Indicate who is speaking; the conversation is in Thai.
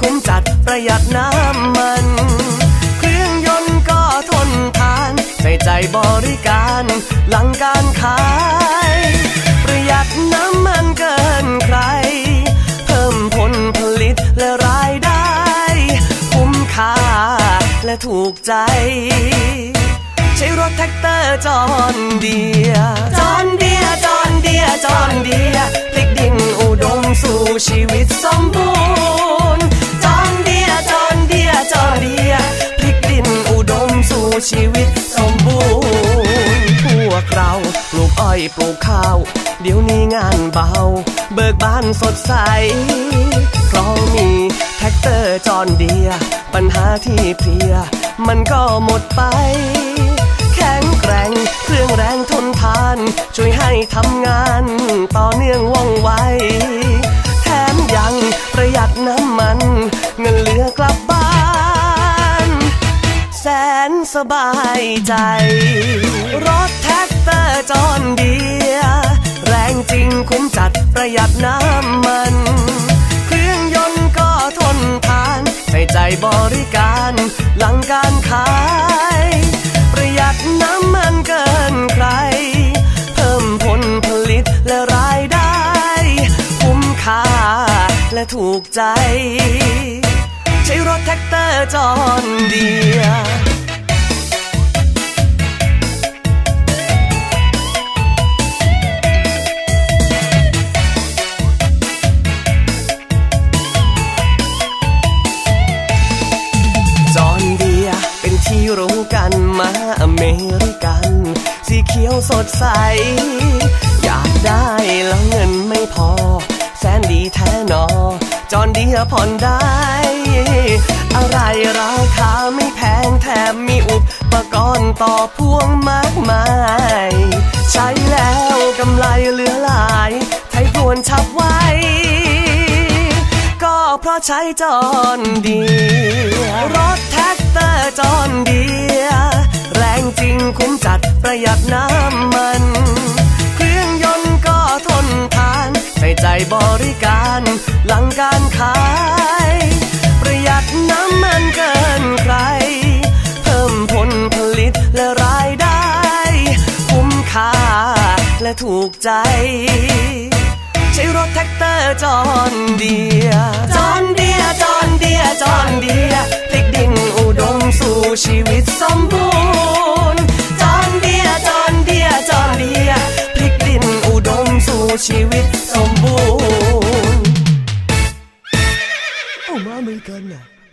Speaker 1: คุ้มจัดประหยัดน้ำมัน เครื่องยนต์ก็ทนทาน ใส่ใจบริการหลังการขาย ประหยัดน้ำมันเกินใคร เพิ่มผลผลิตและรายได้ คุ้มค่าและถูกใจ ใช้รถแท็กเตอร์จอนเดียจอนเดียจอนเดียจอนเดียพลิกดินอุดมสู่ชีวิตสมบูรณ์ ชีวิตสมบูรณ์ พวกเราปลูกอ้อยปลูกข้าว เดี๋ยวนี้งานเบา เบิกบานสดใส เพราะมีแท็กเตอร์จอนเดีย ปัญหาที่เพลีย มันก็หมดไป แข็งแกร่งเครื่องแรงทนทาน ช่วยให้ทำงาน สบายใจ รถแท็กเตอร์จอนเดีย แรงจริงคุ้มจัดประหยัดน้ำมัน เครื่องยนต์ก็ทนทานใส่ใจบริการหลังการขาย ประหยัดน้ำมันเกินใคร เพิ่มผลผลิตและรายได้ คุ้มค่าและถูกใจ ใช้รถแท็กเตอร์จอนเดีย นมาอเมริกัน สีเขียวสดใส อยากได้แล้วเงินไม่พอ แสนดีแท้นอ จอนเดียผ่อนได้ อะไรราคาไม่แพงแถมมีอุปกรณ์ต่อพ่วงมากมาย ใช้แล้วกำไรเหลือหลาย ไทยพวนฉับไว้ ก็เพราะใช้จอนเดี คุ้มจัดประหยัดน้ำมัน เครื่องยนต์ก็ทนทาน ใส่ใจบริการหลังการขาย ประหยัดน้ำมันเกินใคร เพิ่มผลผลิตและรายได้ คุ้มค่าและถูกใจ ใช้รถแท็กเตอร์จอนเดียจอนเดียจอนเดียจอนเดียพลิกดินอุดมสู่ชีวิตสมบูรณ์ ต